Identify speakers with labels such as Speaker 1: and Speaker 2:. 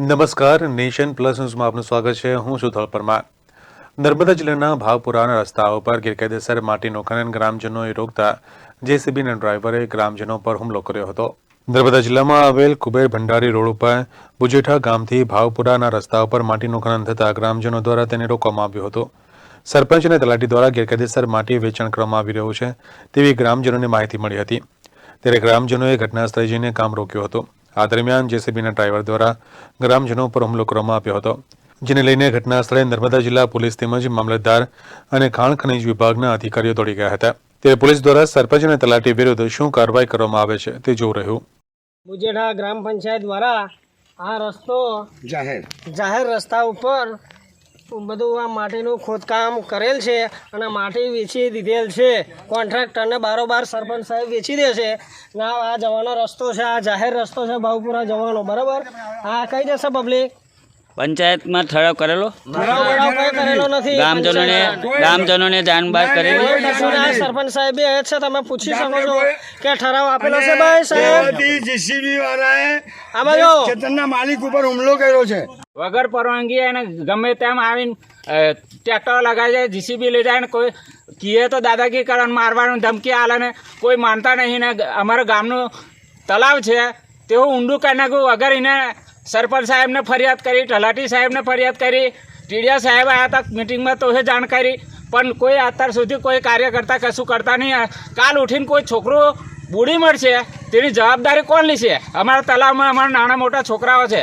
Speaker 1: નમસ્કાર, nation plus ન્યૂઝમાં આપનું સ્વાગત છે. હું છું ધોલ પરમાર. નર્મદા જિલ્લાના ભાવપુરાના રસ્તાઓ પર ગેરકાયદેસર માટીનું ખનન ગ્રામજનોએ રોકતા જેસીબીના ડ્રાઈવરે ગ્રામજનો પર હુમલો કર્યો હતો. નર્મદા જિલ્લામાં આવેલ કુબેર ભંડારી રોડ ઉપર બુજેઠા ગામથી ભાવપુરાના રસ્તા ઉપર માટીનું ખનન થતાં ગ્રામજનો દ્વારા તેને રોકવામાં આવ્યું હતું. સરપંચ અને તલાટી દ્વારા ગેરકાયદેસર માટી વેચાણ કરવામાં આવી રહ્યું છે તેવી ગ્રામજનોને માહિતી મળી હતી. ત્યારે ગ્રામજનોએ ઘટનાસ્થળે જઈને કામ રોક્યું હતું. આ દરમિયાન જેસીબીના ડ્રાઈવર દ્વારા ગ્રામજનો પર હુમલો કરવામાં આવ્યો હતો જેને લઈને ઘટના સ્થળે નર્મદા જિલ્લા પોલીસ તેમજ મામલતદાર અને ખાણ ખનિજ વિભાગના અધિકારીઓ દોડી ગયા હતા. ત્યારે પોલીસ દ્વારા સરપંચ અને તલાટી વિરુદ્ધ શું કાર્યવાહી કરવામાં આવે છે તે જોવું રહ્યું.
Speaker 2: મુજેડા ગ્રામ પંચાયત દ્વારા આ રસ્તો
Speaker 3: જાહેર.
Speaker 2: જાહેર રસ્તા ઉપર બધું આ માટીનું ખોદકામ કરેલ છે અને માટી વેચી દીધેલ છે. કોન્ટ્રાક્ટરને બારોબાર સરપંચ સાહેબ વેચી દે છે. ના આ જવાનો રસ્તો છે આ જાહેર રસ્તો છે ભાવપુરા જવાનો બરાબર? આ કઈ જશે પબ્લિક
Speaker 4: પંચાયતમાં ઠરાવ કરેલો?
Speaker 2: ઠરાવ બરાવ કઈ કરેલો નથી.
Speaker 4: ગ્રામજનોને ગ્રામજનોને જાણબાર કરેલી?
Speaker 2: સરપંચ સાહેબ એ જ છે તમે પૂછી શકો છો કે ઠરાવ આપેલો છે ભાઈ સાહેબ?
Speaker 3: જીસીબી વાળાએ
Speaker 2: આમાં જો.
Speaker 3: ખેતરના માલિક ઉપર હુમલો કર્યો છે.
Speaker 5: વગર પરવાનગી એને ગમે તેમ આવીને ટ્રેક્ટર લગાવી જાય જીસીબી લઈ જાય ને કોઈ કીએ તો દાદાગીરી કરવાનું, મારવાનું ધમકી આલે ને કોઈ માનતા નહીં ને અમારા ગામનું તલાવ છે. તેવું ઊંડું કરી નાખ્યું. વગર એને સરપંચ સાહેબને ફરિયાદ કરી, તલાટી સાહેબને ફરિયાદ કરી ટીડિયા સાહેબ આવ્યા હતા, મિટિંગમાં તો એ જાણ કરી પણ કોઈ અત્યાર સુધી કોઈ કાર્ય કરતા કશું કરતા નહીં. કાલ ઉઠીને કોઈ છોકરો બુડી મળશે તેની જવાબદારી કોણ લેશે? અમારા તલાવમાં અમારા નાના મોટા છોકરાઓ છે.